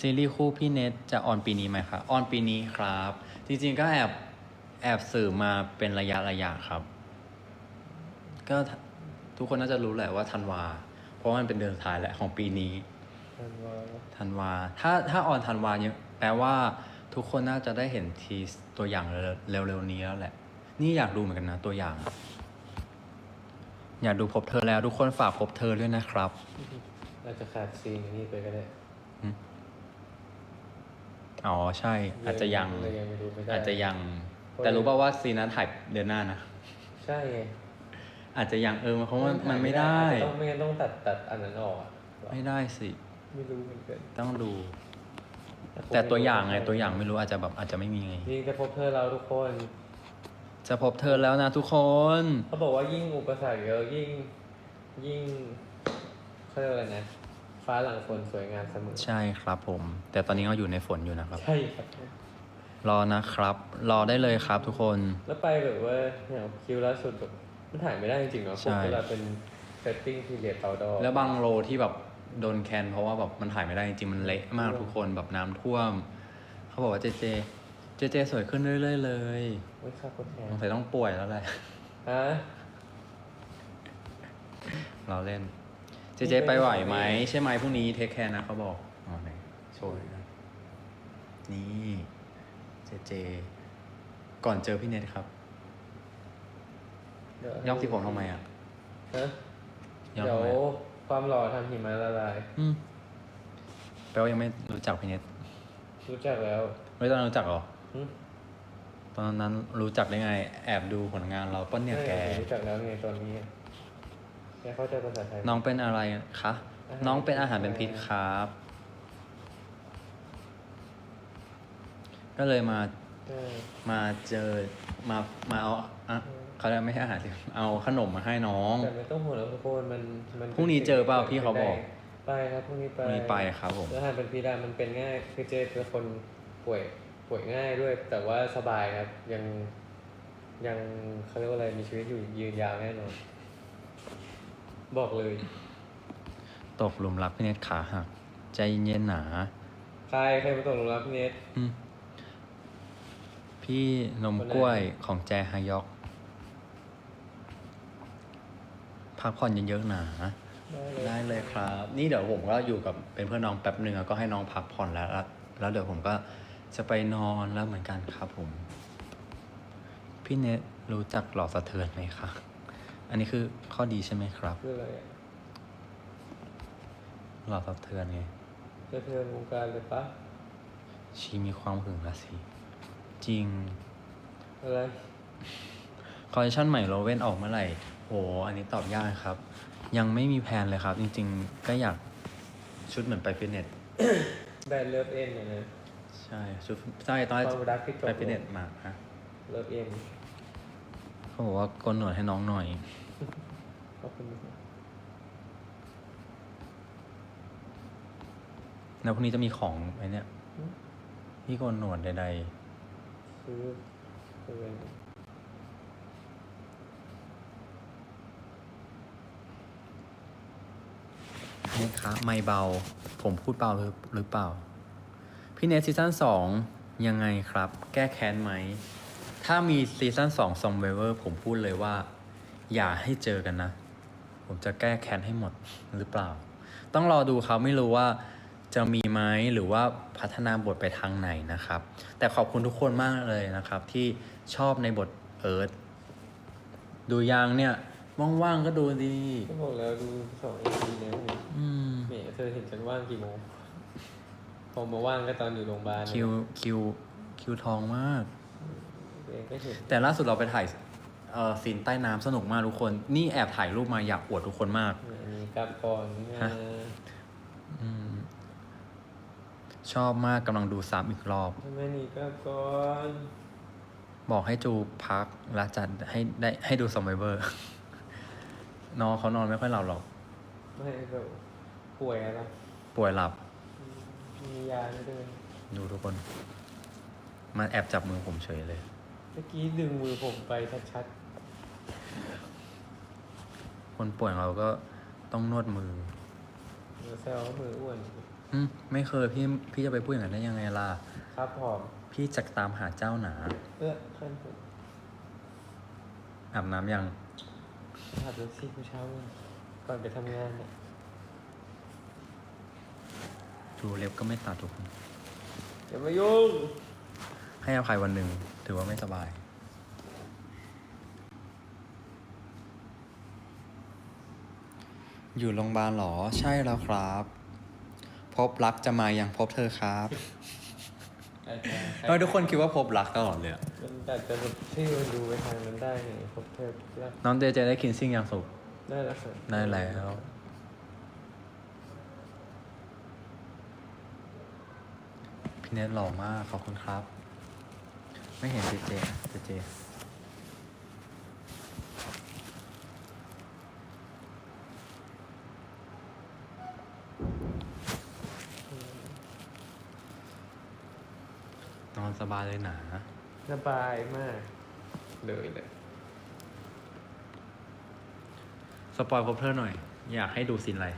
ซีรีส์คู่พี่เน็ตจะออนปีนี้ไหมครับออนปีนี้ครับ จริงๆก็แอบแอบสื่อมาเป็นระยะระยะครับ ก็ทุกคนน่าจะรู้แหละว่าธันวา เพราะว่ามันเป็นเดือนสุดท้ายแหละของปีนี้มันว่าธันวา ถ้าถ้าออนธันวาเนี่ยแปลว่าทุกคนน่าจะได้เห็นทีตัวอย่างเร็วๆนี้แล้วแหละ นี่อยากดูเหมือนกันนะตัวอย่าง อยากดูพบเธอแล้ว ทุกคนฝากพบเธอด้วยนะครับ อาจจะขาดซีนนี้ไปก็ได้ อ๋อใช่ อาจจะยัง เลยยังไม่ดูไม่ได้ อาจจะยังแต่รู้ป่าว่าซีนนั้นถ่ายเดือนหน้านะ ใช่ไงอาจจะยังเออเพราะมันมันไม่ได้ อาจจะต้องไม่งั้นต้องตัดตัดอันนั้นออกอะไม่ได้สิ ไม่รู้เหมือนกันต้องดู แต่ตัวอย่างไงตัวอย่างไม่รู้อาจจะแบบอาจจะไม่มีไง ยิ่งจะพบเธอเราทุกคน จะพบเธอแล้วนะทุกคน เขาบอกว่ายิ่งอุปสรรคเยอะยิ่งยิ่งเขาเรียกว่าอะไรนะ ฟ้าหลังฝนสวยงามเสมอใช่ครับผม แต่ตอนนี้ก็อยู่ในฝนอยู่นะครับ ใช่ครับ รอนะครับ รอได้เลยครับทุกคน แล้วไปแบบว่าอย่างคิวล่าสุดแบบมันถ่ายไม่ได้จริงๆเนาะพใช่วกเวลาเป็นเซตติ้งพีเรียดเอาดอแล้วบางโลที่แบบโดนแคนเพราะว่าแบบมันถ่ายไม่ได้จริงๆมันเละมากทุกคนแบบน้ำท่วม เขาบอกว่าเจเจ เจเจสวยขึ้นเรื่อยๆเลยไม่ค่าคนแทนสงสัยต้องป่วยแล้วแหละ ฮะ เราเล่น เจเจไปไหวไหมใช่ไหมพรุ่งนี้เทคแคร์นะเขาบอกอ๋อไหนโชว์เลยนะนี่เจเจ ก่อนเจอพี่เน็ตครับเดี๋วยย้อมสีผมทำไมอะฮะย้อมเดี๋ยทำวไมอะความหล่อทำหิมะละลาย อืมแปลว่ายังไม่รู้จักพี่เน็ตรู้จักแล้วไม่ตอนนั้นรู้จักเหรอ หึตอนนั้นรู้จักได้ไง แอบดูผลงานเราป้นเนี่ยแก ไม่รู้จักแล้วไงตอนนี้ แกเข้าใจภาษาไทยน้องเป็นอะไรคะอาหารน้องเป็นอาหารเป็นพิษครับ ก็เลยมา ใช่มาเจอ มา มาเอาอะเขาเรียกไม่ใช่อาหารสิเอาขนมมาให้น้อง แต่ไม่ต้องห่วงแล้วทุกคนมันมันพรุ่งนี้เจอเปล่าพี่เขาบอก ไปครับพรุ่งนี้ไปมีไปครับผม แล้วอาหารเป็นพิษอะมันเป็นง่ายคือเจเป็นคนป่วยป่วยง่ายด้วย แต่ว่าสบายครับยังยังเขาเรียกว่าอะไรมีชีวิตอยู่ยืนยาวแน่นอน บอกเลย ตกหลุมรักพี่เน็ตขาหัก ใจเย็นๆหนาใครใครมาตกหลุมรักพี่เนท อืมพี่นมกล้วยของแจฮายอกพักผ่อนเยอะๆหนาได้เลยครับ นี่เดี๋ยวผมก็อยู่กับเป็นเพื่อนน้องแป๊บหนึ่งแล้วก็ให้น้องพักผ่อนแล้ว แล้วเดี๋ยวผมก็จะไปนอนแล้วเหมือนกันครับผม พี่เนทรู้จักหลอดสะเทือนไหมคะ อันนี้คือข้อดีใช่ไหมครับคืออะไรอะหลอดสะเทือนไงจะเทือนวงการเลยปะชีมีความหึงละสิจริง อะไรคอลเลคชันใหม่โรเว่นออกเมื่อไหร่โหอันนี้ตอบยากครับ ยังไม่มีแผนเลยครับ จริง ๆ ก็อยากชุดเหมือนไปฟิตเนส แบรนด์เลิฟเอ็นเนี่ยนะ ใช่ชุดใช่ตอนแรกความรักที่จบไปฟิตเนสมาฮะ เลิฟเอ็น เขาบอกว่าโกนหนวดให้น้องหน่อย ขอบคุณครับแล้วพรุ่งนี้จะมีของไอ้เนี่ยพี่โกนหนวดใดซื้อซื้อเป็นๆนี่ครับไม่เบา ผมพูดเบาหรือหรือเปล่า พี่เนทซีซั่นสองยังไงครับ แก้แค้นไหม ถ้ามีซีซั่นสองซอมเวเวอร์ผมพูดเลยว่า อย่าให้เจอกันนะ ผมจะแก้แค้นให้หมดหรือเปล่า ต้องรอดูครับไม่รู้ว่าจะมีไหมหรือว่าพัฒนาบทไปทางไหนนะครับ แต่ขอบคุณทุกคนมากเลยนะครับ ที่ชอบในบทเอิร์ธดูยังเนี่ยว่างๆก็ดูดีก็บอกแล้วดูสองเอพีแล้วนี่อืมแหมเธอเห็นฉันว่างกี่โมงพอมาว่างก็ตอนอยู่โรงพยาบาลนะคิวคิวคิวทองมาก ตัวเองก็เห็นแต่ล่าสุดเราไปถ่ายเอ่อซีนใต้น้ำสนุกมากทุกคน นี่แอบถ่ายรูปมาอยากอวดทุกคนมาก อันนี้กลับก่อนนะฮะ อืม ชอบมากกำลังดูซ้ำอีกรอบ ทำไมหนี่กลับก่อนบอกให้จูพักและจัดให้ได้ให้ดูซอมไบเบอร์ น้องเขานอนไม่ค่อยหลับหรอก ไม่แบบป่วยอะไรป่วยหลับ มียาไม่ด้วยดูทุกคน มันแอบจับมือผมเฉยเลยเมื่อกี้ดึงมือผมไปชัดคนป่วยเราก็ต้องนวดมือๆเดี๋ยวแซวว่ามืออ้วน อืมไม่เคยพี่พี่จะไปพูดอย่างนั้นได้ยังไงล่ะ ครับผมพี่จะตามหาเจ้าหนาเอื้อขั้นผมอาบน้ำยัง ขับรถซี่ผู้เช้าเนี่ยก่อนไปทำงานเนี่ยดูเล็บก็ไม่ตัดทุกคนอย่ามายุ่งให้อภัยวันหนึ่ง ถือว่าไม่สบาย อยู่โรงพยาบาลเหรอ ใช่แล้วครับ พบรักจะมายังพบเธอครับอาจจะทำไมทุกคนคิดว่าพบรักตลอดเลยอะมันอาจจะแบบชื่อมันดูไปทางนั้นได้ไงผมเธอแล้วน้องเจเจได้คินซิ่งยังสุกได้แล้วครับได้แล้ว พี่เนทหล่อมาก ขอบคุณครับ ไม่เห็นเจเจอะเจเจนอนสบายเลยหนา สบายมาก เลยเลย สปอยพบเธอหน่อย อยากให้ดูซีนอะไร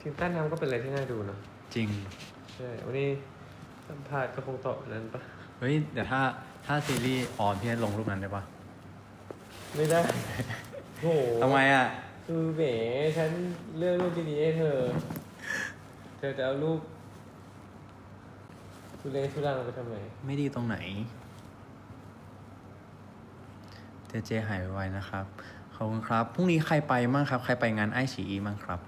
ทีมต้านน้ำก็เป็นอะไรที่น่าดูเนอะจริง ใช่ วันนี้สัมภาษณ์ก็คงตอบอันนั้นปะ เฮ้ยเดี๋ยวถ้าถ้าซีรีส์ออนพี่ให้ลงรูปนั้นได้ปะไม่ได้โหทำไมอะ คือแหมฉันเลือกรูปดีๆให้เธอ เธอจะเอารูปทุเรศทุรังไปทำไมไม่ดีตรงไหน เจเจหายไวๆนะครับ ขอบคุณครับ พรุ่งนี้ใครไปมั่งครับ ใครไปงานไอฉีอีมั่งครับ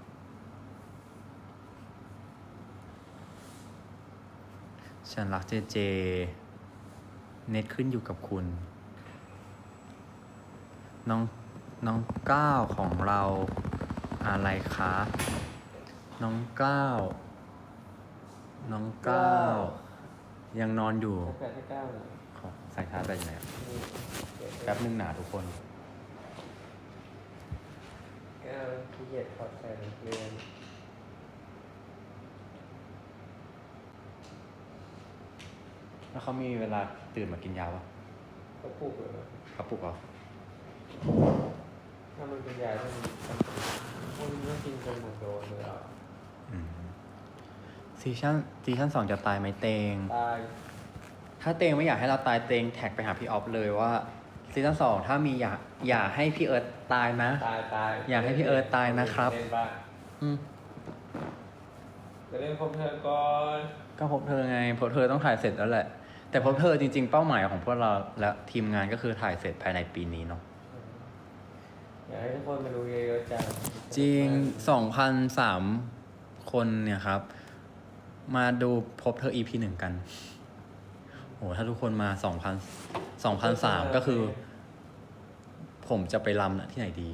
ฉันรักเจเจ เน็ตขึ้นอยู่กับคุณ น้องน้องก้าวของเราอะไรคะ น้องก้าว น้องก้าว ยังนอนอยู่แปดให้เก้าเลยขอใส่ชาร์จไปไหนอยแป๊บนึงหนาทุกคน เก้าขี้เกียจถอดใส่นักเรียน แล้วเขามีเวลาตื่นมากินยาปะเขาปลูกเลยนะเขาปลุกเหรอถ้ามันเป็นยาที่มันคนต้องกินจนหมดโดนเลยอะอืมซีชั่นซีชั่นสองจะตายไหมเตง ตายถ้าเตงไม่อยากให้เราตายเตงแท็กไปหาพี่ออฟเลยว่าซีซั่นสองถ้ามีอย่าอย่าให้พี่เอิร์ธตายนะ ตายตายอยากให้พี่เอิร์ธตายนะครับ เล่นบ้างอืมจะเล่นพบเธอก่อนก็พบเธอไงพบเธอต้องถ่ายเสร็จแล้วแหละ แต่พบเธอจริง ๆ เป้าหมายของพวกเราและทีมงานก็คือถ่ายเสร็จภายในปีนี้เนาะอยากให้ทุกคนมาดูเยอะๆจังจริงสองพันสามคนเนี่ยครับ มาดูพบเธอ EP หนึ่งกันโอ้ถ้าทุกคนมาสองพันสองพันสามก็คือ ผมจะไปรำนะที่ไหนดี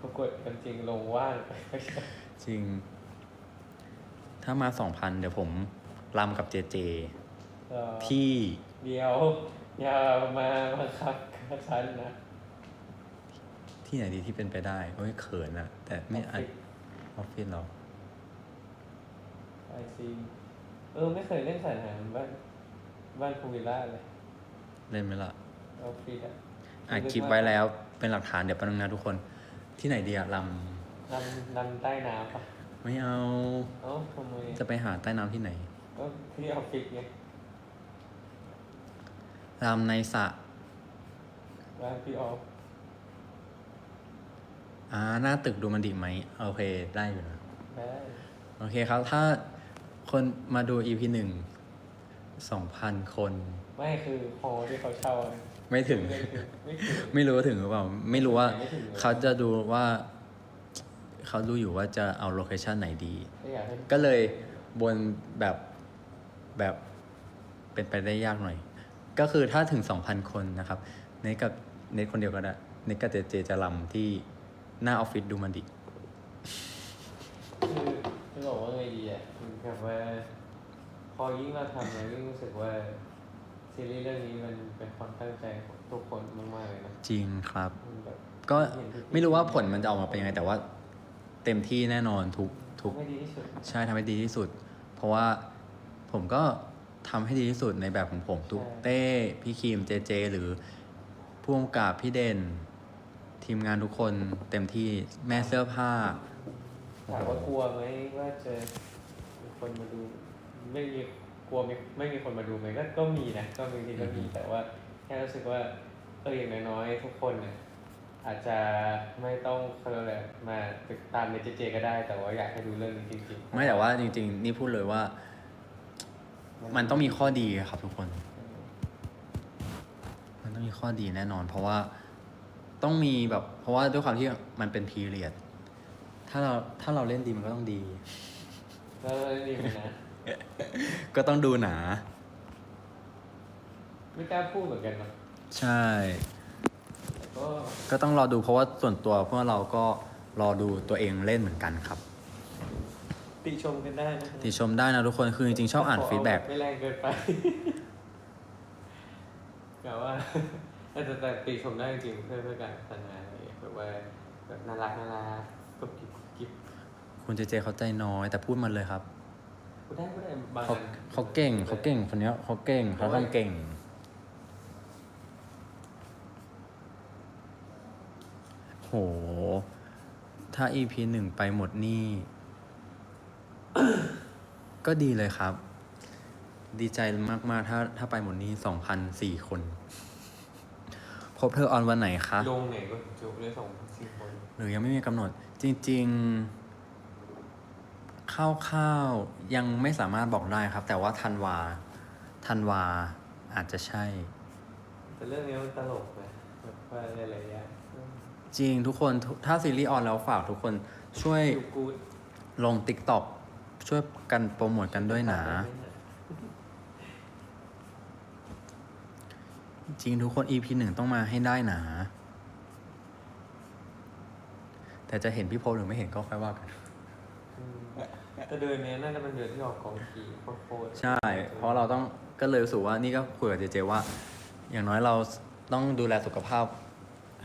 ปรากฏกันจริงลงว่างจริง ถ้ามาสองพันเดี๋ยวผมรำกับเจเจเอ่อ ที่เดียวอย่ามาบังคับกับฉันนะที่ไหนดีที่เป็นไปได้โอ้ยเขินอะแต่ไม่อาจออฟฟิศเราไอซีเออไม่เคยเล่นสายหางบ้านบ้านภูวิลล่าเลย เล่นไหมล่ะออฟฟิศอะอ่านคลิปไว้แล้วเป็นหลักฐานเดี๋ยวแป๊บนึงนะทุกคน ที่ไหนดีอะรนำนำใต้น้ำปะำไม่เอา เอ้าทำไมจะไปหาใต้น้ำที่ไหน ก็ที่ออฟฟิศไง รำในสระบ้านพี่ออฟอ่าหน้าตึกดูมันดีไหมโอเค ได้อยู่นะได้โอเคครับ ถ้าคนมาดู EP หนึ่งสองพันคน ไม่คือฮอลล์ที่เขาเช่าอะไม่ถึง ไม่ถึงไม่ถึง ไม่รู้ว่าถึงหรือเปล่า ไม่รู้ว่า ไม่ถึงเลย เขาจะดูว่า เขาดูอยู่ว่าจะเอาโลเคชันไหนดี ไม่อยากให้ก็เลยบนแบบแบบเป็นไปได้ยากหน่อย ก็คือถ้าถึง 2,000 คนนะครับเนทกับเนทคนเดียวก็ได้เนทกับเจเจจะลำที่หน้าออฟฟิศดูมันดิคือจะบอกว่าไงดีอะคือแบบว่า พอยิ่งเราทำเรายิ่งรู้สึกว่าซีรีส์เรื่องนี้มันเป็นความตั้งใจของทุกคนมากๆเลยนะจริงครับ มันแบบก็ไม่รู้ว่าผลมันจะออกมาเป็นยังไง แต่ว่าเต็มที่แน่นอนทุกทุกไม่ดีที่สุด ใช่ทำให้ดีที่สุด เพราะว่าผมก็ ทำให้ดีที่สุดในแบบของผมทุกใช่เต้ พี่คีมเจเจ หรือผู้กำกับพี่เด่น ทีมงานทุกคนเต็มที่แม่เสื้อผ้าถามว่ากลัวไหมว่าจะมีคนมาดู ไม่มีกลัวไม่ไม่มีคนมาดูไหมก็ก็มีนะก็บางทีก็มีแต่ว่าแค่รู้สึกว่าเอออย่างน้อยๆทุกคนเนี่ยอาจจะไม่ต้องเขาเรียกอะไรมาติดตามในเจเจ ก็ได้ แต่ว่าอยากให้ดูเรื่องนี้จริงๆ ไม่แต่ว่าจริง ๆ นี่พูดเลยว่า มันต้องมีข้อดีครับทุกคน มันต้องมีข้อดีแน่นอน เพราะว่าต้องมีแบบ เพราะว่าด้วยความที่มันเป็นพีเรียด ถ้าเราถ้าเราเล่นดีมันก็ต้องดี แล้วเรื่องนี้มันนะ ก็ต้องดูหนา ไม่กล้าพูดเหมือนกันเนาะใช่ แต่ก็ ก็ต้องรอดูเพราะว่าส่วนตัวพวกเราก็รอดูตัวเองเล่นเหมือนกันครับ ติชมกันได้นะติชมได้นะทุกคนคือจริงๆชอบอ่านฟีดแบ็กไม่แรงเกินไปแต่ว่าแต่แต่ติชมได้จริงๆเพื่อเพื่อการพัฒนาอะไรอย่างเงี้ยแบบว่าแบบน่ารักน่ารักกุ๊บกิ๊บกุ๊บกิ๊บคุณเจเจเขาใจน้อย แต่พูดมันเลยครับพูดได้พูดได้บางเขาอันเขาเก่งเขาเก่งคนเนี้ยเขาเก่งเขาทำเก่งโห ถ้า EP หนึ่งไปหมดนี่ ก็ดีเลยครับ ดีใจมาก ๆ ถ้าถ้าไปหมดนี่สองพันสี่คน พบเธอออนวันไหนคะ ลงไหนก็จุเลยสองสี่คน หรือยังไม่มีกำหนด จริงๆคร่าวๆ ยังไม่สามารถบอกได้ครับ แต่ว่าธันวาธันวาอาจจะใช่ แต่เรื่องนี้มันตลกนะแบบว่าหลายๆอย่างจริงทุกคนทุกถ้าซีรีส์ออนแล้วฝากทุกคนช่วยดูกูด ลง t ิ k t o k ช่วยกันโปรโมทกันด้วยนะ จริงทุกคน EP หนึ่งต้องมาให้ได้นะ แต่จะเห็นพี่โพลหรือไม่เห็นก็ค่อยว่ากันอืมแต่เดือนนี้น่าจะเป็นเดือนที่ออกกองทีโคตรๆใช่ เพราะเราต้องก็เลยรู้สึกว่านี่ก็คุยกับเจเจว่า อย่างน้อยเราต้องดูแลสุขภาพ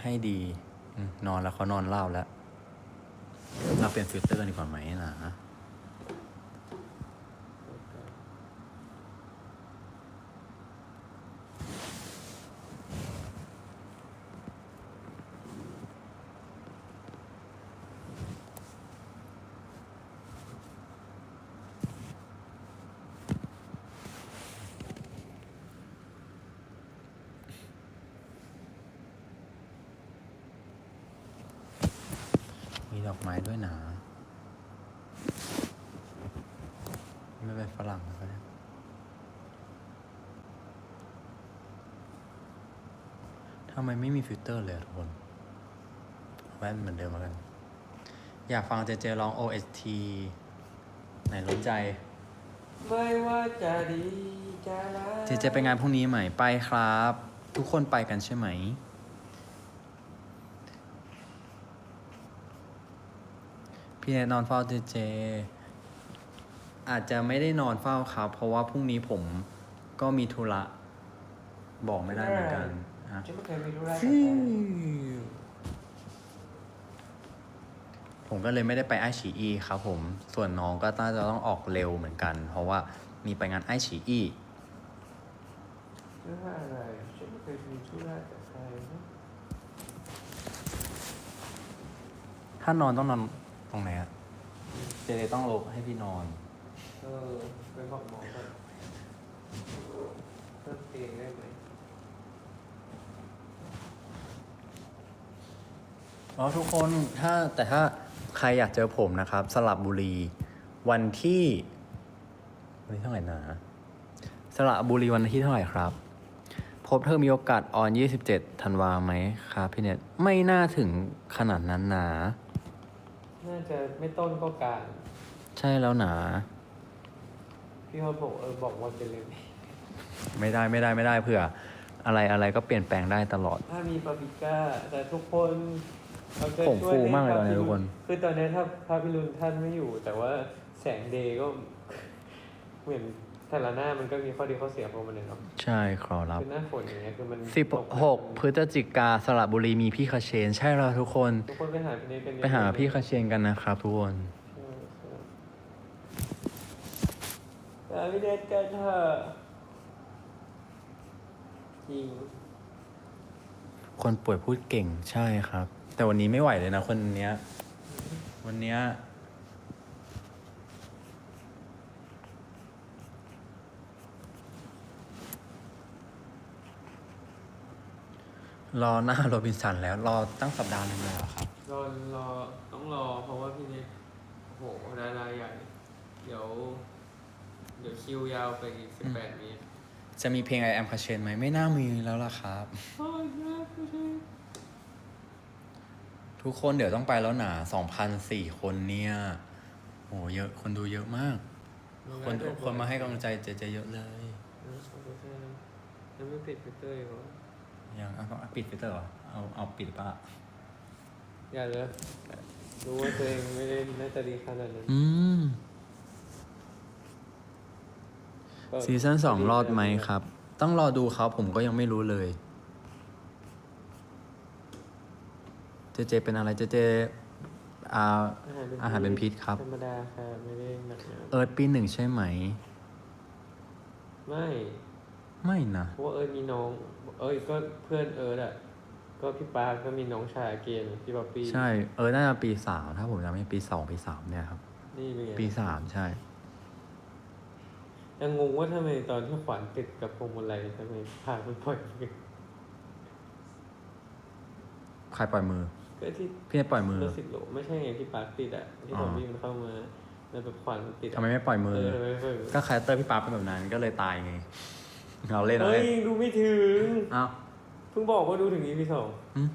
ให้ดีอืมนอนแล้วเขานอนเล่าแล้ว เราเปลี่ยนฟิลเตอร์กันดีกว่าไหมนะ มีดอกไม้ด้วยนะ ไม่เป็นฝรั่งก็ได้ทำไมไม่มี ฟิลเตอร์เลยอะทุกคน แว่นเหมือนเดิมแล้วกัน อยากฟังเจเจร้อง OST ไหนรู้ใจ ไม่ว่าจะดีจะร้ายเจเจไปงานพรุ่งนี้ไหม ไปครับ ทุกคนไปกันใช่ไหม พี่เนทนอนเฝ้าเจเจ อาจจะไม่ได้นอนเฝ้าครับ เพราะว่าพรุ่งนี้ผมก็มีธุระ บอกไม่ได้เหมือนกันอะ ฉันไม่เคยมีธุระกับฟิใครวผมก็เลยไม่ได้ไปไอฉีอีครับผม ส่วนน้องก็น่าจะต้องออกเร็วเหมือนกัน เพราะว่ามีไปงานไอฉีอีธุระอะไรฉันไม่เคยมีธุระกับใครนะถ้านอนต้องนอนตรงไหนอะเจเจต้องลงให้พี่นอน เออไปบอกหมอก่อนเพิ่มเตียงได้ไหม แล้วทุกคนถ้าแต่ถ้าใครอยากเจอผมนะครับ สลับบุรี วันที่ วันที่เท่าไหร่นะสระบุรีวันที่เท่าไหร่ครับ พบเธอมีโอกาสออน 27ธันวาไหมครับพี่เน็ตไม่น่าถึงขนาดนั้นนะน่าจะไม่ต้นก็กลางใช่แล้วนะพี่เขาบอกเออบอกวันไปเลยไม่ได้ไม่ได้ไม่ได้เผื่อ อะไรอะไรก็เปลี่ยนแปลงได้ตลอด ถ้ามีปาปริก้าแต่ทุกคน เราจะผมช่วยฟูมากเลยให้ตอนนี้พระพิรุณทุกคน คือตอนนี้ถ้าพระพิรุณท่านไม่อยู่ แต่ว่าแสงเดย์ก็ เหมือนแต่ละหน้ามันก็มีข้อดีข้อเสียของมันเลยเนาะใช่ขอรับ คือหน้าฝนอย่างเงี้ยคือมัน16 พฤศจิกาสระบุรีมีพี่คาเชน ใช่แล้วทุกคน ทุกคนไปหาพี่เนทกันเยอะไปหาพี่คาเชนกันนะครับทุกคนใช่ใช่หาพี่เนทกันเถอะจริง คนป่วยพูดเก่งใช่ครับ แต่วันนี้ไม่ไหวเลยนะคนเนี้ย วันเนี้ยรอหน้าโรบินสันแล้ว รอตั้งสัปดาห์หนึงเลยเหรอครับ รอรอต้องรอเพราะว่าพี่นิดโอ้โหราราใหญ่ เดี๋ยว เดี๋ยวคิวยาวไปอีกสิบแปดวีคจะมีเพลงไอแอมคาเชนไหมไม่น่ามีแล้วล่ะครับ โอ้ยน่าผู้ ทุกคนเดี๋ยวต้องไปแล้วหนา2,004คนเนี่ยโหเยอะคนดูเยอะมาก คนคนมาให้กำลังใจเจเจเยอะเลย ยังไม่ปิดฟิลเตอร์อีกเหรอยังเอาเอาปิดไปเตอร์เหรอเอาเอาปิดปะอย่าเลยรู้ว่าตัวเองไม่ได้น่าจะดีขนาดนั้นอืมก็ซีซั่นสองรอดไหมครับ ต้องรอดูเขาผมก็ยังไม่รู้เลย เจเจเป็นอะไรเจเจอ่าอาหารเป็นพิษครับ ธรรมดาค่ะไม่ได้หนักหนาเอิร์ธปีหนึ่งใช่ไหม ไม่ไม่นะ เพราะว่าเอิร์ธมีน้อง เอ้ยก็เพื่อนเอิร์ธอะ ก็พี่ปาร์คก็มีน้องชายเกณฑ์พี่ป๊อปปี้ใช่ เอิร์ธน่าจะปีสามถ้าผมจำไม่ผิดปีสองปีสามเนี่ยครับ นี่เป็นไงปีสามใช่ ยังงงว่าทำไมตอนที่ขวัญติดกับพวงมาลัยทำไมพามันปล่อยมือใครปล่อยมือ ก็ที่พี่เนทปล่อยมือรถสิบโลไม่ใช่ไงพี่ปาร์คติดอะที่อ๋อผมวิ่งเข้ามาแล้วแบบขวัญมันติดอะทำไมไม่ปล่อยมือ เออทำไมไม่ปล่อยมือก็คาแรคเตอร์พี่ป๊าเป็นแบบนั้นก็เลยตายไง เราเล่นเราเฮ้ยเล่นดูไม่ถึง เอ้าเพิ่งบอกว่าดูถึง EP สองอืม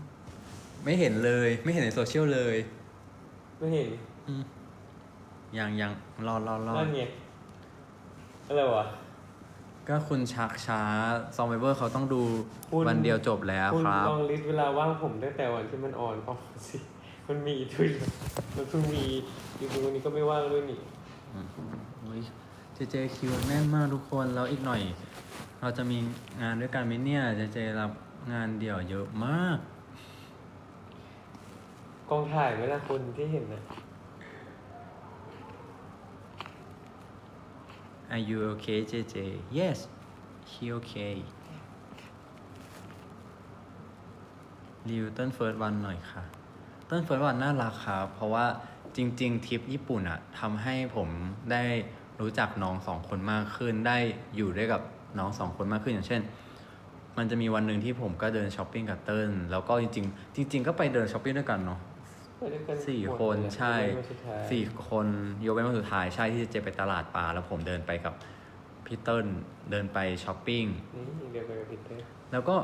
ไม่เห็นเลยไม่เห็นในโซเชียลเลยไม่เห็นอืมยังยังรอรอรอนั่นไงอะไรวะ ก็คุณชักช้าซอมไบเบอร์เขาต้องดูคุณ วันเดียวจบแล้วคุณครับ ลองลิสต์เวลาว่างผมตั้งแต่วันที่มันออนออกสิ มันมีด้วยเหรอมันเพิ่งมีอีกวันนี้ก็ไม่ว่างด้วยนี่ เจเจคิวแน่นมากทุกคนแล้วอีกหน่อย เราจะมีงานด้วยกันไหมเนี่ยเจเจรับงานเดี่ยวเยอะมาก กองถ่ายไหมล่ะคนที่เห็นนะ Are you okay JJ Yes he okay รีวิวต้นเฟิร์สวันหน่อยค่ะต้นเฟิร์สวันน่ารักครับ เพราะว่าจริง ๆทริปญี่ปุ่นอะทำให้ผมได้รู้จักน้องสองคนมากขึ้น ได้อยู่ด้วยกับน้องสองคนมากขึ้นอย่างเช่น มันจะมีวันหนึ่งที่ผมก็เดินช้อปปิ้งกับเติ้ลแล้วก็จริงๆจริง ๆ ก็ไปเดินช้อปปิ้งด้วยกันเนาะ สี่หมดคนเลยใช่ยกเว้นวันสุดท้ายสี่คนยกเว้นวันสุดท้ายใช่ที่เจไปตลาดปลาแล้วผมเดินไปกับพี่เติ้ลเดินไปช้อปปิ้งนี่เดียวไปกับพีเตอร์แล้วก็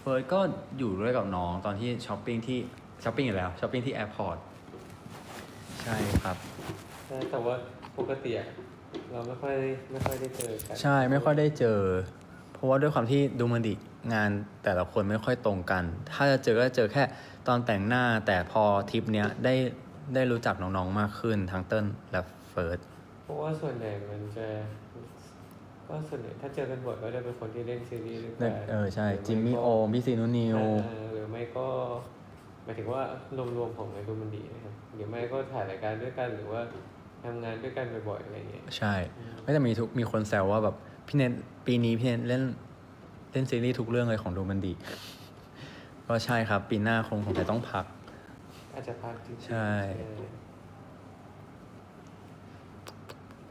เฟิร์สก็อยู่ด้วยกับน้องตอนที่ช้อปปิ้งที่ช้อปปิ้งอยู่แล้วช้อปปิ้งที่แอร์พอร์ตใช่ครับใช่แต่ว่าปกติอะเราไม่ค่อยได้ไม่ค่อยได้เจอกันใช่ไม่ค่อยได้เจอ เพราะว่าด้วยความที่ดูมันดิงานแต่ละคนไม่ค่อยตรงกัน ถ้าจะเจอก็เจอแค่ ตอนแต่งหน้าแต่พอทริปเนี้ยได้ได้รู้จักน้องๆมากขึ้นทั้งเติ้ลและเฟิร์สเพราะว่าส่วนใหญ่มันจะก็ส่วนใหญ่ถ้าเจอกันบ่อยก็จะเป็นคนที่เล่นซีรีส์ด้วยกันเออใช่หรืจิมมี่ไก็โอมพี่ซีนุนิวเออหรือไม่ก็หมายถึงว่ารวมๆของในดูมันดีนะครับหรือไม่ก็ถ่ายรายการด้วยกันหรือว่าทำงานด้วยกันบ่อยๆอะไรอย่างเงี้ยใช่ ไม่แต่มีทุกมีคนแซวว่าแบบพี่เนทปีนี้พี่เนทเล่นเล่นซีรีส์ทุกเรื่องเลยของดูมันดี ก็ใช่ครับ ปีหน้าคงคงจะต้องพัก อาจจะพักจริงๆใช่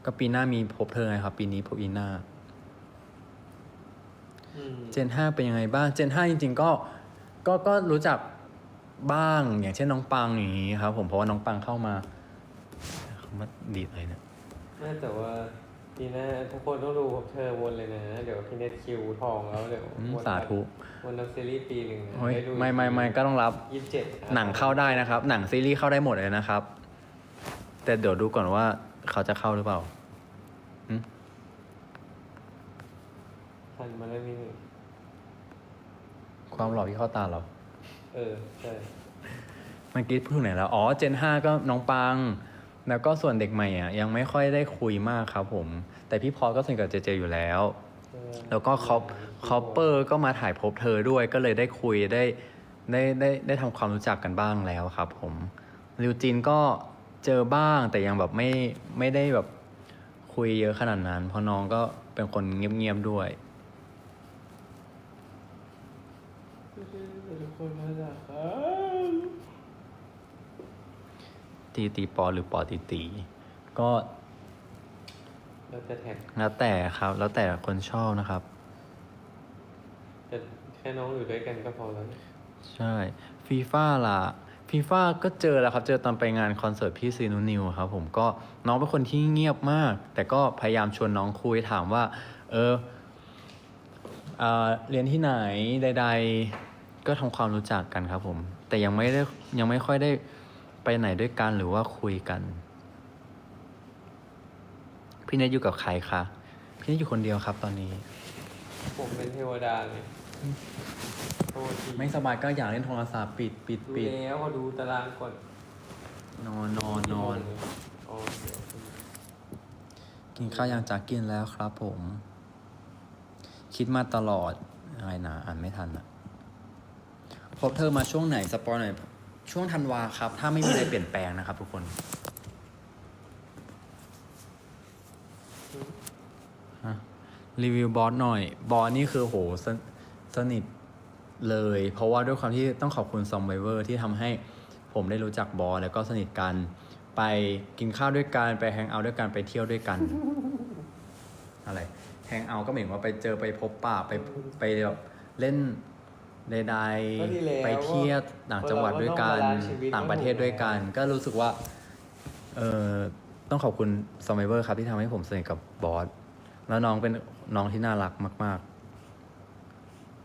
ก็ปีหน้ามีพบเธอไงครับ ปีนี้พบอีหน้าอืมเจนห้าเป็นยังไงบ้างเจนห้าจริง ๆ ก็ก็ก็รู้จักบ้างอย่างเช่นน้องปังอย่างนี้ครับ ผมเพราะว่าน้องปังเข้ามาเขามาดีดอะไรเนี่ยน่าแต่ว่า ปีหน้าทุกคนต้องดูพบเธอวนเลยนะ เดี๋ยวพี่เน็ตคิวทองแล้วเดี๋ยวอืมวนสาธุวันนับซีรีส์ปีหนึ่งโอ้ยด้ดูไม่ไม่ไม่ก็ต้องรับ ยี่สิบเจ็ดหนังเข้าได้นะครับ หนังซีรีส์เข้าได้หมดเลยนะครับ แต่เดี๋ยวดูก่อนว่าเขาจะเข้าหรือเปล่าหึทันมาแล้วนี่หนึ่งความหล่อที่เข้าตาเรา เออใช่เมื่อกี้พูดถึงไหนแล้ว อ๋อ เจนห้าก็น้องปัง แล้วก็ส่วนเด็กใหม่อะยังไม่ค่อยได้คุยมากครับผม แต่พี่พอก็สนิทกับเจเจอยู่แล้ว แล้วก็คอปคอปเปอร์ก็มาถ่ายพบเธอด้วยก็เลยได้คุยได้ได้ได้ได้ทำความรู้จักกันบ้างแล้วครับผมริวจินก็เจอบ้างแต่ยังแบบไม่ไม่ได้แบบคุยเยอะขนาดนั้น เพราะน้องก็เป็นคนเงียบๆด้วยทุกคนมาจากครับ ตีตีปอหรือปอตีตี ก็เราจะแท็กแล้วแต่ครับ แล้วแต่คนชอบนะครับ จะใครค่น้องอยู่ด้วยกันก็พอแล้ว ใช่ฟีฟ่าล่ะฟีฟ่าก็เจอแล้วครับ เจอตอนไปงานคอนเสิร์ตพี่ซีนูนิวครับผมก็น้องเป็นคนที่เงียบมาก แต่ก็พยายามชวนน้องคุยถามว่า เออเอ่อเรียนที่ไหนใด ๆ ก็ทำความรู้จักกันครับผม แต่ยังไม่ได้ยังไม่ค่อยได้ ไปไหนด้วยกันหรือว่าคุยกัน พี่เนทอยู่กับใครคะ พี่เนทอยู่คนเดียวครับตอนนี้ ผมเป็นเทวดาเลยโทษทีไม่สบายก็อยากเล่นโทรศัพท์ปิดปิดดูปิดแล้วเขาดูตารางก่อนนอนนอนนอนอ๋อเดี๋ยวกินข้าวยังจากกินแล้วครับผม คิดมาตลอดอะไรนะอ่านไม่ทันอะพบเธอมาช่วงไหนสปอยหน่อย ช่วงธันวาครับ ถ้าไม่มีอะไรเปลี่ยนแปลงนะครับทุกคนฮะรีวิวบอสหน่อย บอสนี่คือโหสนสนิทเลย เพราะว่าด้วยความที่ต้องขอบคุณซอมไบเวอร์ที่ทำให้ผมได้รู้จักบอสแล้วก็สนิทกัน ไปกินข้าวด้วยกัน ไปแฮงเอาท์ด้วยกันไปเที่ยวด้วยกัน อะไรแฮงเอาท์ก็เหมายถึงว่าไปเจอไปพบปะไปไปแบบเล่น ใดก็ดีแล้วๆไปเที่ยวต่างจังหวัดด้วยกันเราก็ต้องบาลานซ์ชีวิต ต่างประเทศด้วยกัน ก็รู้สึกว่าเออต้องขอบคุณซอมไบเวอร์ครับที่ทำให้ผมสนิทกับบอสแล้วน้องเป็นน้องที่น่ารักมาก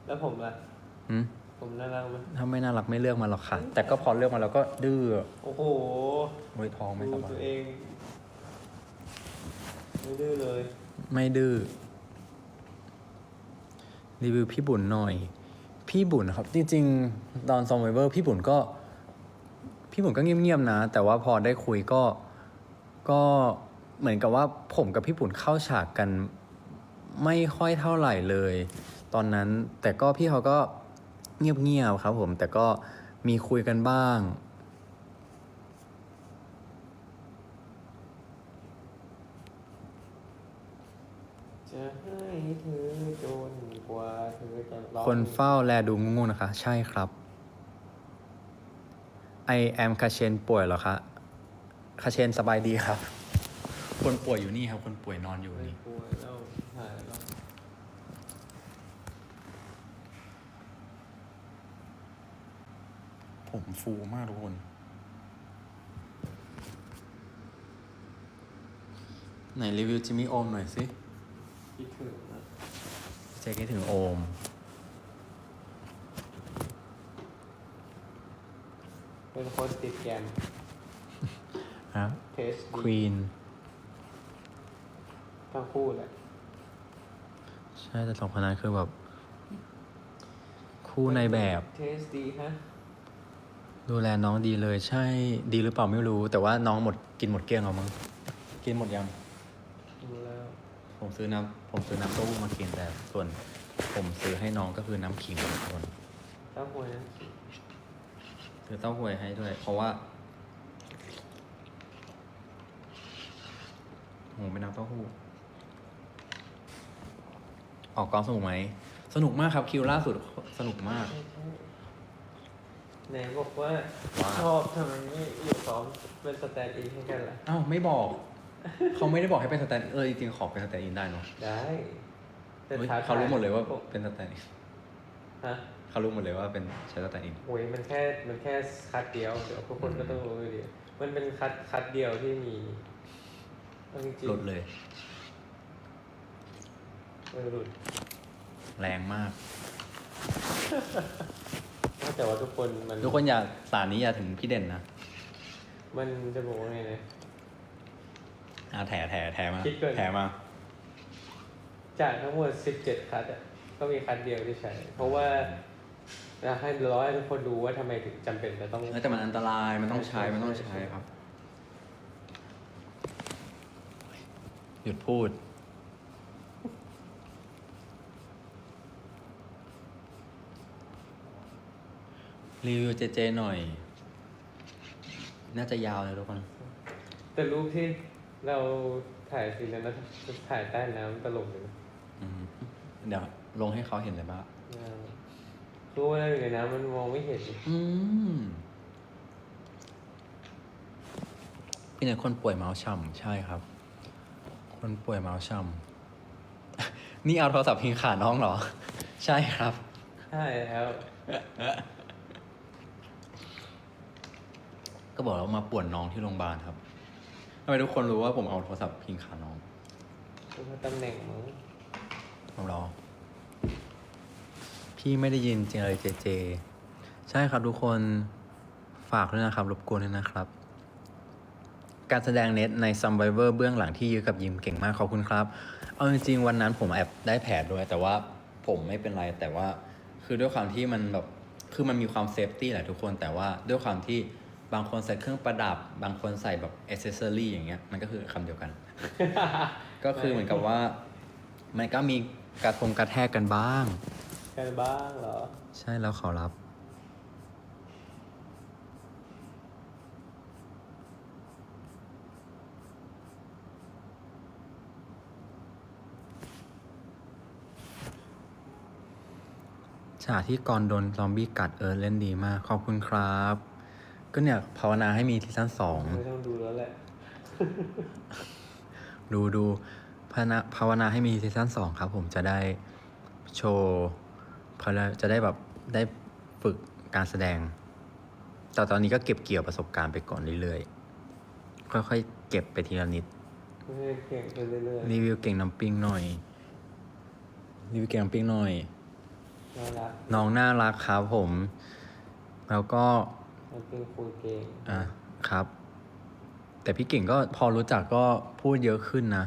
แล้วผมล่ะ ๆหืมผมน่ารักไหมถ้าไม่น่ารักไม่เลือกมาหรอกค่ะ แต่ก็พอเลือกมาแล้วก็ดื้อโอ้โหโอ้ยท้องไม่สดูบาตัวยเอง ไม่ดื้อเลย ไม่ดื้อรีวิวพี่บุญหน่อย พี่บุญนะครับ จริงๆ ตอนซอมไวเวอร์พี่บุญก็ พี่บุญก็เงียบๆนะ แต่ว่าพอได้คุยก็ก็เหมือนกับว่าผมกับพี่บุญเข้าฉากกันไม่ค่อยเท่าไหร่เลย ตอนนั้นแต่ก็พี่เขาก็เงียบๆครับผมแต่ก็มีคุยกันบ้าง จะให้เธอจนกว่าเธอจะร้องคนเฝ้าแลดูงงๆนะคะ ใช่ครับ I am คาเชนป่วยเหรอคะคาเชนสบายดีครับ คนป่วยอยู่นี่ครับ คนป่วยนอนอยู่ไม่นี่ป่วยแล้วหายแล้วผมฟูมากทุกคน ไหนรีวิวจิมมี่โอมหน่อยสิคิดถึงนะ เจ๊คิดถึงโอม เป็นคนติดแกมครับเทสควีนทั้งคู่แหละใช่แต่สองคนนั้นคือแบบ คู่ในแบบ เทสดีฮะดูแลน้องดีเลยใช่ดีหรือเปล่าไม่รู้ แต่ว่าน้องหมดกินหมดเกลี้ยงเอามั้งกินหมดยังดูแล้ว ผมซื้อน้ำผมซื้อน้ำเต้าหู้มากินแต่ส่วนผมซื้อให้น้องก็คือน้ำขิงทุกคนเต้าหวยนะซื้อเต้าหวยให้ด้วย เพราะว่าโหเป็นน้ำเต้าหู้ออกกองสนุกไหม สนุกมากครับคิวล่าสุดสนุกมากใช่ใช่ไหนบอกว่าว่า ชอบทำไมไม่อยู่ซ้อมเป็นสแตนด์อินให้กันล่ะ อ้าวไม่บอก เขาไม่ได้บอกให้เป็นสแตนด์เออจริงๆขอเป็นสแตนด์อินได้เนาะได้แต่เฮ้ยท้เขารู้หมดเลยว่าผมเป็นสแตนด์อินฮะเขารู้หมดเลยว่าเป็นใช้สแตนด์อิน โอ้ยมันแค่มันแค่คัดเดียวเดี๋ยวทุกคนก็ต้องรู้อยู่ดีมันเป็นคัดคัดเดียวที่มีเอาจริงๆลดเลยเออหลุด แรงมาก แต่ว่าทุกคนมัน ทุกคนอย่าสารนี้อย่าถึงพี่เด่นนะ มันจะบอกว่าไงนะ อ่าแถแถแถมาคิดก่อน แถมา จากทั้งหมด 17 คัดอะก็มีคัดเดียวที่ใช้ เพราะว่าอยากให้ร้อยให้ทุกคนดูว่าทำไมถึงจำเป็นจะต้อง เออแต่มันอันตรายมันต้องใช้ใช่มันต้องใช่ใช้ครับ หยุดพูด รีวิวเจเจหน่อย น่าจะยาวเลยทุกคน แต่รูปที่ เราถ่ายซีนนั้นนะถ่ายใต้น้ำตลกเลยนะอืมเดี๋ยวลงให้เขาเห็นเลยบ้างรู้ว่าอยู่ในน้ำมันมองไม่เห็นอืมพี่เนี่ยคนป่วยเมาส์ช่ำใช่ครับ คนป่วยเมาส์ช่ำนี่เอาโทรศัพท์พิงขาน้องเหรอ ใช่ครับ ใช่แล้วก็บอกแล้วมาป่วนน้องที่โรงพยาบาลครับ ทำไมทุกคนรู้ว่าผมเอาโทรศัพท์พิงขาน้องคือตำแหน่งมั้งเอาเหรอ พี่ไม่ได้ยินจริงเลยเจเจ ใช่ครับทุกคนฝากด้วยนะครับ รบกวนด้วยนะครับ การแสดงเน็ตใน s u r v i v o r เบื้องหลังที่ยื้อกับยิมเก่งมากขอบคุณครับ เอาจริงๆวันนั้นผมแอบได้แผลด้วย แต่ว่าผมไม่เป็นไรแต่ว่าคือด้วยความที่มันแบบคือมันมีความเซฟตี้แหละทุกคนแต่ว่าด้วยความที่ บางคนใส่เครื่องประดับ บางคนใส่แบบอ c เซสซอรี่อย่างเงี้ยมันก็คือคำเดียวกัน ก็คือเหมือนกับว่า มันก็มีกระทงกระแทกกันบ้าง กันบ้างเหรอ ใช่แล้วขอรับ ฉากที่กรโดนซอมบี้กัดเอิร์ธเล่นดีมาก ขอบคุณครับ ก็เนี่ยภาวนาให้มีซีซั่นสอง ไม่ต้องดูแล้วแหละ ดูดูภาวนาภาวนาให้มีซีซั่นสองครับ ผมจะได้โชว์พอแล้วจะได้แบบได้ฝึกการแสดง แต่ตอนนี้ก็เก็บเกี่ยวประสบการณ์ไปก่อนเรื่อยๆ ค่อยๆ เก็บไปทีละนิดไม่ได้เก่งไปเรื่อยรีวิวเก่งน้ำปิ้งหน่อยรีวิวเก่งน้ำปิ้งหน่อยๆน่ารักน้องน่ารักครับผม แล้วก็ มันเป็นคุยเก่งอะครับ แต่พี่เก่งก็พอรู้จักก็พูดเยอะขึ้นนะ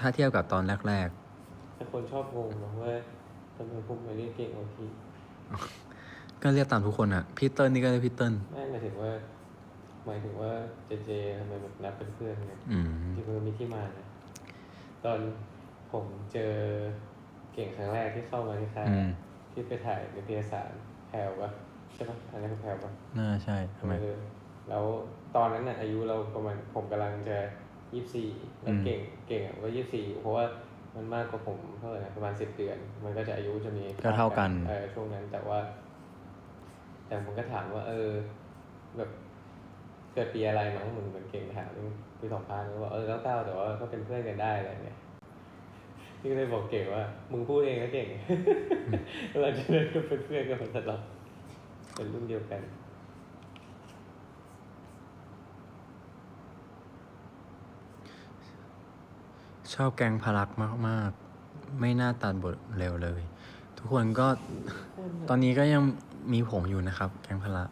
ถ้าเทียบกับตอนแรกแต่คนชอบงงนะว่าทำไมผมไม่เรียกเก่งกว่าพี่ๆก็เรียกตามทุกคนอะพี่เติ้ลนี่ก็เรียกพี่เติ้ลไม่หมายถึงว่าหมายถึงว่าเจเจทำไมแบบนับเป็นเพื่อนไงอืมจริงๆมันมีที่มานะตอนผมเจอเก่งครั้งแรกที่เข้ามาที่ค่ายอืมที่ไปถ่ายในเทสารแพลวปะ ใช่ปะอันนั้นคือแพลวปะน่าใช่ทำไมเออแล้วตอนนั้นน่ะอายุเราประมาณผมกำลังจะยี่สิบสี่แล้วอืมเก่งเก่งอะก็ยี่สิบสี่เพราะว่ามันมากกว่าผมเท่าไหร่นะประมาณสิบเดือน มันก็จะอายุจะมีก็เท่ากัน เออช่วงนั้นแต่ว่า แต่ผมก็ถามว่า เออ แบบเกิดปีอะไรมั้งเหมือนเหมือนเก่งถามปีสองพันก็บอกเออแล้วเต้าแต่ว่าก็เป็นเพื่อนกันได้อะไรเงี้ยพี่ก็เลยบอกเก่งว่า มึงพูดเองก็เก่งเราจะได้ก็เป็นเพื่อนกันมาตลอด เป็นรุ่นเดียวกัน ชอบแกงพลักมากๆไม่น่าตัดบทเร็วเลย ทุกคนก็ตอนนี้ก็ยังมีผมอยู่นะครับ แกงพลัก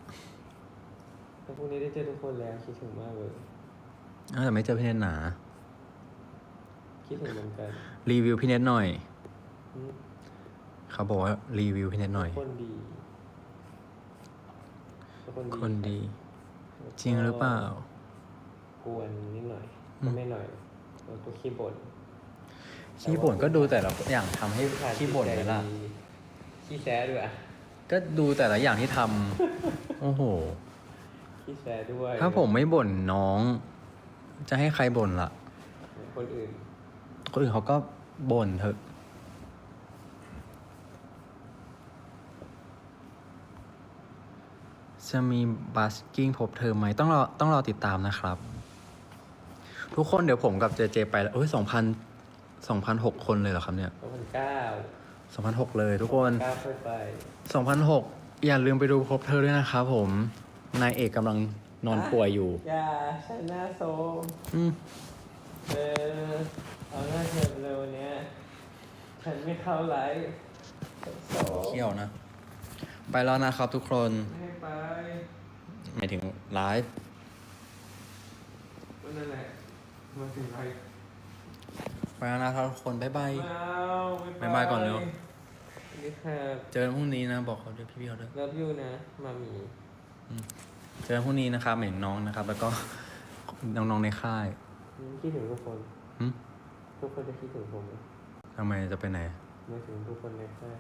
แต่พรุ่งนี้ได้เจอทุกคนแล้วคิดถึงมากเลยอ้าวแต่ไม่เจอพี่เนตหนา คิดถึงเหมือนกัน รีวิวพี่เนตหน่อยอืมเขาบอกว่ารีวิวพี่เนตหน่อย คนดีเป็น คนดีคนดีแล้วก็จริงหรือเปล่า กวนนิดหน่อยอืมก็ไม่หน่อยแล้วก็ขี้บ่นขี้บ่นก็ดูแต่ละอย่างทำให้ขี้บ่นไหมล่ะขี้แซะด้วยอะก็ดูแต่ละอย่างที่ทำโอ้โหขี้แซะด้วย ถ้าผมไม่บ่นน้อง จะให้ใครบ่นล่ะ คนอื่น คนอื่นเขาก็บ่นเถอะ จะมีบัสกิ้งพบเธอไหมต้องรอต้องรอติดตามนะครับ ทุกคนเดี๋ยวผมกับเจเจไปแล้วเอ้ยสองพันสองพันหกคนเลยเหรอครับเนี่ยสองพันเก้าสองพันหกเลยทุกคนเก้าค่อยไปสองพันหกอย่าลืมไปดูพบเธอด้วยนะครับผม นายเอกกำลังนอนป่วยอยู่ อย่าฉันหน้าโซมอืมเออเอาหน้าเธอเร็วเนี้ยฉันไม่เข้าไลฟ์โซเขี้ยวนะ ไปแล้วนะครับทุกคนไม่ไปหมายถึงไลฟ์ก็นั่นแหละมาถึงไลฟ์ไปแล้วนะครับทุกคนบ๊ายบาย ไม่เอาไม่ไปบ๊ายบายก่อนเร็ว สวัสดีครับเจอกันพรุ่งนี้นะบอกเขาด้วยพี่ๆเขาด้วยเลิฟยูนะ มามี เจอกันพรุ่งนี้นะครับเหม่งน้องนะครับ แล้วก็ น้องๆในค่ายคิดถึงทุกคน หึทุกคนจะคิดถึงผมไหมทำไมจะไปไหนไม่ถึงทุกคนในค่าย